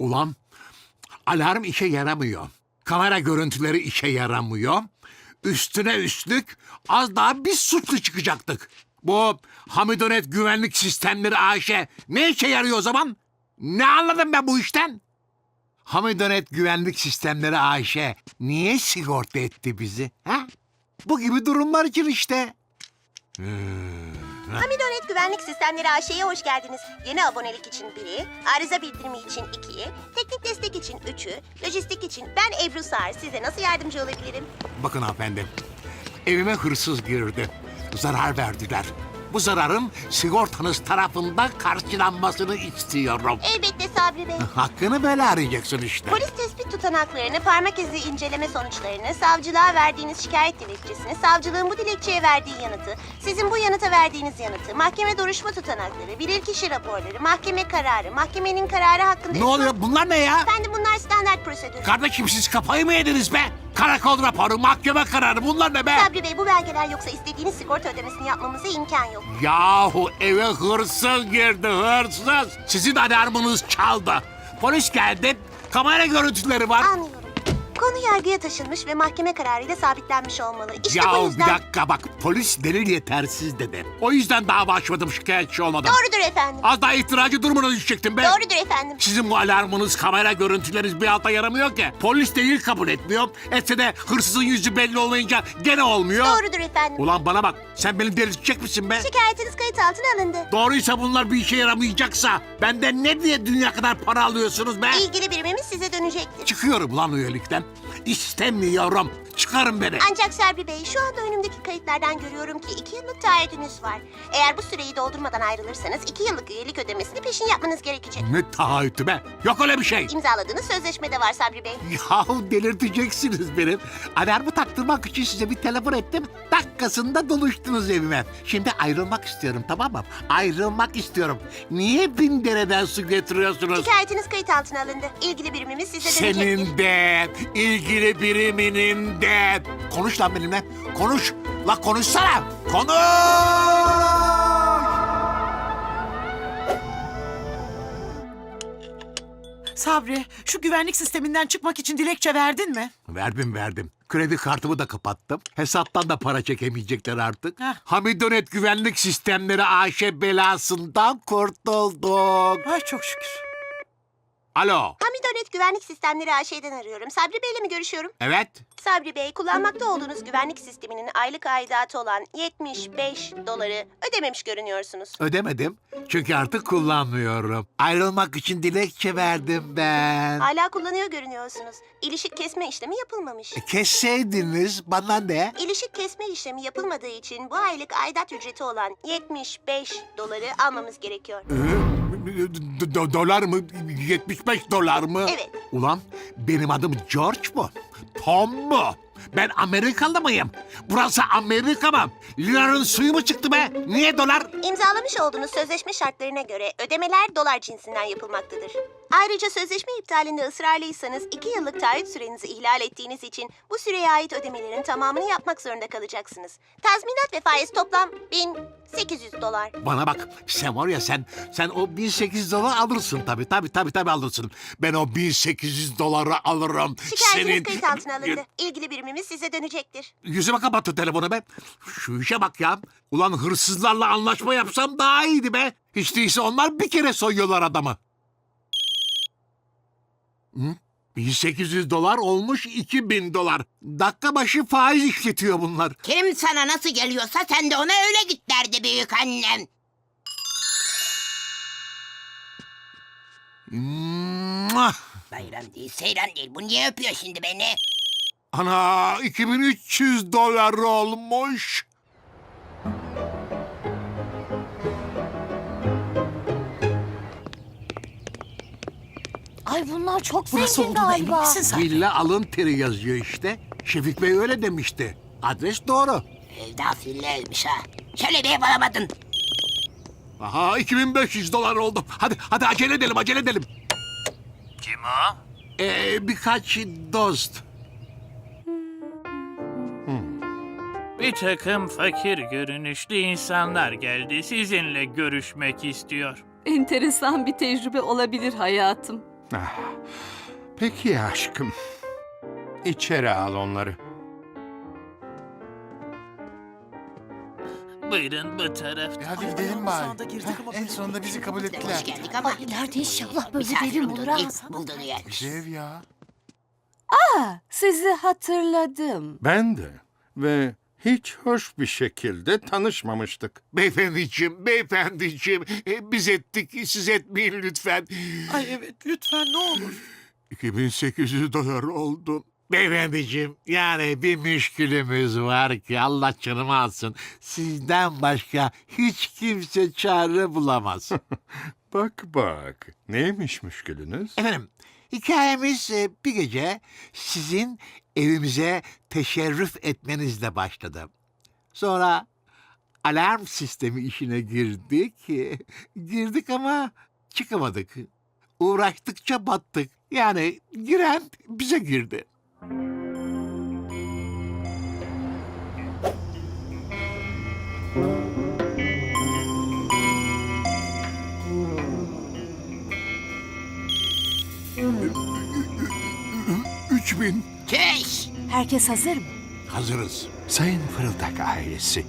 Ulan alarm işe yaramıyor. Kamera görüntüleri işe yaramıyor. Üstüne üstlük az daha biz suçlu çıkacaktık. Bu Hamidonet Güvenlik Sistemleri AŞ ne işe yarıyor o zaman? Ne anladım ben bu işten? Hamidonet Güvenlik Sistemleri AŞ niye sigorta etti bizi? Ha? Bu gibi durumlar için işte. Hamidonet Güvenlik Sistemleri AŞ'ye hoş geldiniz. Yeni abonelik için biri, arıza bildirimi için ikiyi, teknik destek için üçü, lojistik için ben Ebru Sar. Size nasıl yardımcı olabilirim? Bakın hanımefendi, evime hırsız girdi. Zarar verdiler. Bu zararın sigortanız tarafından karşılanmasını istiyorum. Elbette Sabri Bey. Hakkını böyle arayacaksın işte. Polis tespit tutanaklarını, parmak izi inceleme sonuçlarını, savcılığa verdiğiniz şikayet dilekçesini, savcılığın bu dilekçeye verdiği yanıtı, sizin bu yanıta verdiğiniz yanıtı, mahkeme duruşma tutanakları, bilirkişi raporları, mahkeme kararı, mahkemenin kararı hakkında... Ne oluyor? Bunlar ne ya? Efendim bunlar standart prosedür. Kardeşim siz kafayı mı yediniz be? Karakol raporu, mahkeme kararı bunlar ne be? Sabri Bey bu belgeler yoksa istediğiniz sigorta ödemesini yapmamıza imkan yok. Yahu eve hırsız girdi hırsız. Sizin alarmınız çaldı. Polis geldi. Kamera görüntüleri var. Anlıyorum. Konu yargıya taşınmış ve mahkeme kararıyla sabitlenmiş olmalı. İşte bu Ya yüzden... bir dakika bak polis delil yetersiz dedi. O yüzden dava açmadım şikayetçi olmadım. Doğrudur efendim. Az daha itiracı durumuna düşecektim be. Doğrudur efendim. Sizin bu alarmınız, kamera görüntüleriniz bir alta yaramıyor ki. Polis delil kabul etmiyor. Etse de hırsızın yüzü belli olmayınca gene olmuyor. Doğrudur efendim. Ulan bana bak sen benim delirtecek misin be? Şikayetiniz kayıt altına alındı. Doğruysa bunlar bir işe yaramayacaksa benden ne diye dünya kadar para alıyorsunuz be? İlgili birimimiz size dönecektir. Çıkıyorum lan üyelikten. İstemiyorum. Çıkarın beni. Ancak Sabri Bey şu anda önümdeki kayıtlardan görüyorum ki iki yıllık taahhüdünüz var. Eğer bu süreyi doldurmadan ayrılırsanız iki yıllık üyelik ödemesini peşin yapmanız gerekecek. Ne taahhütü be? Yok öyle bir şey. İmzaladığınız sözleşmede var Sabri Bey. Yahu delirteceksiniz benim. Alarmı taktırmak için size bir telefon ettim. Dakikasında doluştunuz evime. Şimdi ayrılmak istiyorum tamam mı? Ayrılmak istiyorum. Niye bin dereden su getiriyorsunuz? Şikayetiniz kayıt altına alındı. İlgili birimimiz size dönecektir. Senin de, ilgili biriminin de. Konuş lan benimle. Konuş. La konuşsana. Konuş. Sabri, şu güvenlik sisteminden çıkmak için dilekçe verdin mi? Verdim verdim. Kredi kartımı da kapattım. Hesaptan da para çekemeyecekler artık. Heh. Hamidonet Güvenlik Sistemleri AŞ belasından kurtulduk. Ay çok şükür. Alo. Hamidonet Güvenlik Sistemleri AŞ'den arıyorum. Sabri Bey'le mi görüşüyorum? Evet. Sabri Bey, kullanmakta olduğunuz güvenlik sisteminin aylık aidatı olan 75 doları ödememiş görünüyorsunuz. Ödemedim. Çünkü artık kullanmıyorum. Ayrılmak için dilekçe verdim ben. Hala kullanıyor görünüyorsunuz. İlişik kesme işlemi yapılmamış. E, Kesseydiniz bana ne? İlişik kesme işlemi yapılmadığı için bu aylık aidat ücreti olan 75 doları almamız gerekiyor. Ee, do- do- dolar mı? 75 dolar mı? Evet. Ulan benim adım George mu? Tom mu? Ben Amerikalı mıyım? Burası Amerika mı? Liranın suyu mu çıktı be? Niye dolar? İmzalamış olduğunuz sözleşme şartlarına göre ödemeler dolar cinsinden yapılmaktadır. Ayrıca sözleşme iptalinde ısrarlıysanız 2 yıllık taahhüt sürenizi ihlal ettiğiniz için bu süreye ait ödemelerin tamamını yapmak zorunda kalacaksınız. Tazminat ve faiz toplam 1800 dolar. Bana bak sen var ya sen sen o 1800 dolar alırsın tabii tabii tabii tabii alırsın. Ben o 1800 doları alırım. Şikayetiniz kayıt altına alındı. İlgili birimimiz size dönecektir. Yüzüme kapattı telefonu be. Şu işe bak ya. Ulan hırsızlarla anlaşma yapsam daha iyiydi be. Hiç değilse onlar bir kere soyuyorlar adamı. Hı? 1800 dolar olmuş 2000 dolar. Dakika başı faiz işletiyor bunlar. Kim sana nasıl geliyorsa sen de ona öyle git derdi büyük annem. Mua! Bayram değil, seyran değil. Bu niye öpüyor şimdi beni? Ana 2300 dolar olmuş. Ay bunlar çok Burası zengin olduğuna emin galiba. misin sen? Villa alın teri yazıyor işte. Şefik Bey öyle demişti. Adres doğru. Evde afilleymiş ha. Şöyle bir ev alamadın. Aha 2500 dolar oldu. Hadi hadi acele edelim acele edelim. Kim o? Ee, birkaç dost. Bir takım fakir görünüşlü insanlar geldi sizinle görüşmek istiyor. Enteresan bir tecrübe olabilir hayatım. Ah, peki aşkım. İçeri al onları. Buyurun bu tarafta. Hadi Ay, gidelim ayağımın bari. sağında girdik Heh, ama en böyle sonunda bizi kabul ettiler. Hoş geldik ama. İleride inşallah böyle Misafir verim olur ha. ilk bulduğunu yer. Güzel ya. Sizi hatırladım. Ben de. Ve hiç hoş bir şekilde tanışmamıştık. Beyefendiciğim, beyefendiciğim. e, Biz ettik, siz etmeyin lütfen. Ay evet lütfen ne olur. 2800 dolar oldu. Beyefendiciğim yani bir müşkülümüz var ki Allah canımı alsın. Sizden başka hiç kimse çare bulamaz. Bak bak. Neymiş müşkülünüz? Efendim hikayemiz e, bir gece sizin evimize teşerrüf etmenizle başladı. Sonra alarm sistemi işine girdik. Girdik ama çıkamadık. Uğraştıkça battık. Yani giren bize girdi. Üç bin. Çüş. Herkes hazır mı? Hazırız. Sayın Fırıldak ailesi.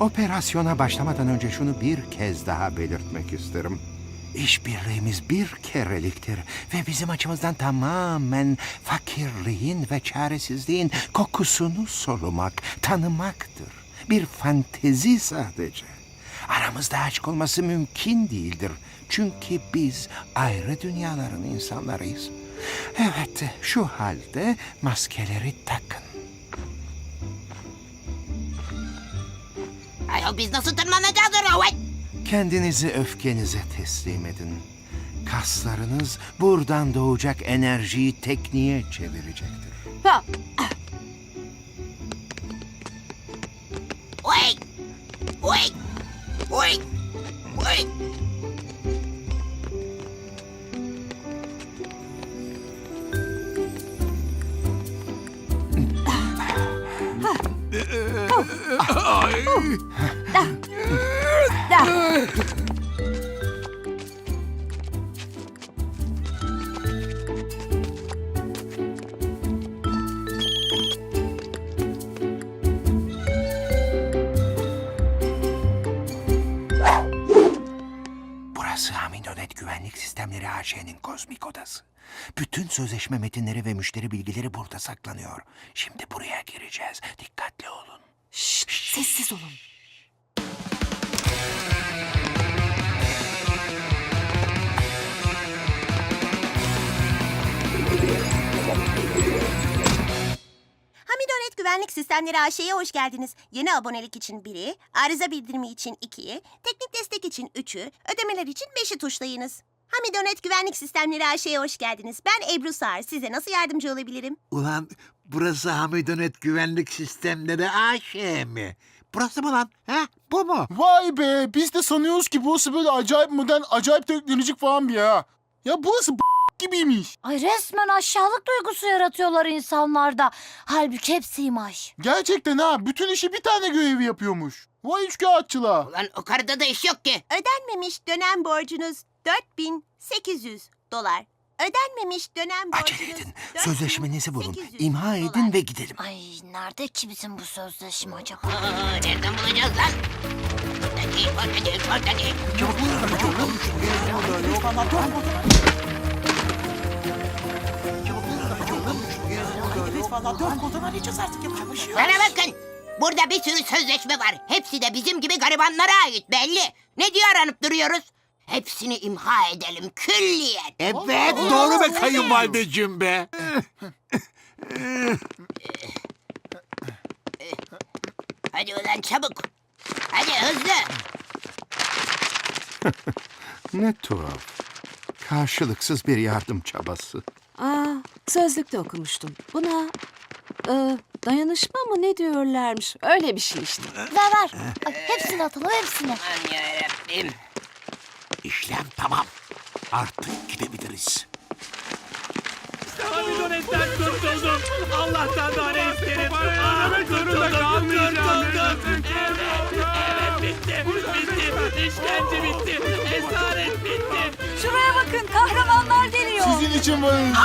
Operasyona başlamadan önce şunu bir kez daha belirtmek isterim. İşbirliğimiz bir kereliktir ve bizim açımızdan tamamen fakirliğin ve çaresizliğin kokusunu solumak, tanımaktır. Bir fantezi sadece. Aramızda aşk olması mümkün değildir. Çünkü biz ayrı dünyaların insanlarıyız. Evet, şu halde maskeleri takın. Ayol biz nasıl tırmanacağız oraya? Kendinizi öfkenize teslim edin. Kaslarınız buradan doğacak enerjiyi tekniğe çevirecektir. Ha, Oy. Oy. Oy. Oy. Burası Hamidonet Güvenlik Sistemleri AŞ'nin kozmik odası. Bütün sözleşme metinleri ve müşteri bilgileri burada saklanıyor. Şimdi buraya gireceğiz. Dikkatli olun. Şşt, sessiz olun. Hamidonet Güvenlik Sistemleri AŞ'ye hoş geldiniz. Yeni abonelik için biri, arıza bildirimi için ikiyi, teknik destek için üçü, ödemeler için beşi tuşlayınız. Hamidonet Güvenlik Sistemleri AŞ'ye hoş geldiniz. Ben Ebru Sağır. Size nasıl yardımcı olabilirim? Ulan burası Hamidonet Güvenlik Sistemleri AŞ mi? Burası mı lan? Ha? Bu mu? Vay be biz de sanıyoruz ki burası böyle acayip modern, acayip teknolojik falan bir yer ha. Ya burası b- gibiymiş. Ay resmen aşağılık duygusu yaratıyorlar insanlarda. Halbuki hepsi imaj. Gerçekten ha bütün işi bir tane görevi yapıyormuş. Vay üçkağıtçılar. Ulan o karıda da iş yok ki. Ödenmemiş dönem borcunuz 4800 dolar. Ödenmemiş dönem borcunuz... Acele edin. 4800 Sözleşmenizi bulun. dolar. İmha edin ve gidelim. Ay nerede ki bizim bu sözleşme acaba? Aa, nereden bulacağız lan? Değil, orada değil, orada değil. Ay evet valla dört koldan arayacağız artık yapacak bir şey yok. Bana bakın. Burada bir sürü sözleşme var. Hepsi de bizim gibi garibanlara ait belli. Ne diye aranıp duruyoruz? Hepsini imha edelim külliyen. Evet doğru be kayınvalideciğim be. Hadi ulan çabuk. Hadi hızlı. Ne tuhaf. Karşılıksız bir yardım çabası. Aa, sözlükte okumuştum. Buna e, dayanışma mı ne diyorlarmış? Öyle bir şey işte. Ver ver. Ay, hepsini atalım hepsini. Aman yarabbim. İşlem tamam. Artık gidebiliriz. Hamidonetten kurtuldum. Allah'tan daha ne isterim? Aa, kurtuldum, kurtuldum. Evet, evet, bitti. Bitti. İşkence bitti. Esaret bitti. Şuraya bakın kahramanlar geliyor. Sizin için varız.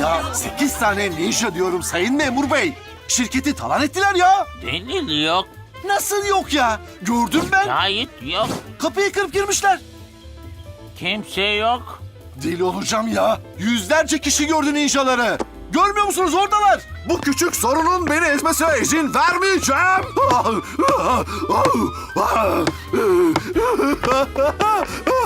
Ya 8 tane ninja diyorum sayın memur bey. Şirketi talan ettiler ya. Delil yok. Nasıl yok ya? Gördüm ben. Şahit yok. Kapıyı kırıp girmişler. Kimse yok. Deli olacağım ya. Yüzlerce kişi gördü ninjaları. Görmüyor musunuz oradalar? Bu küçük sorunun beni ezmesine izin vermeyeceğim.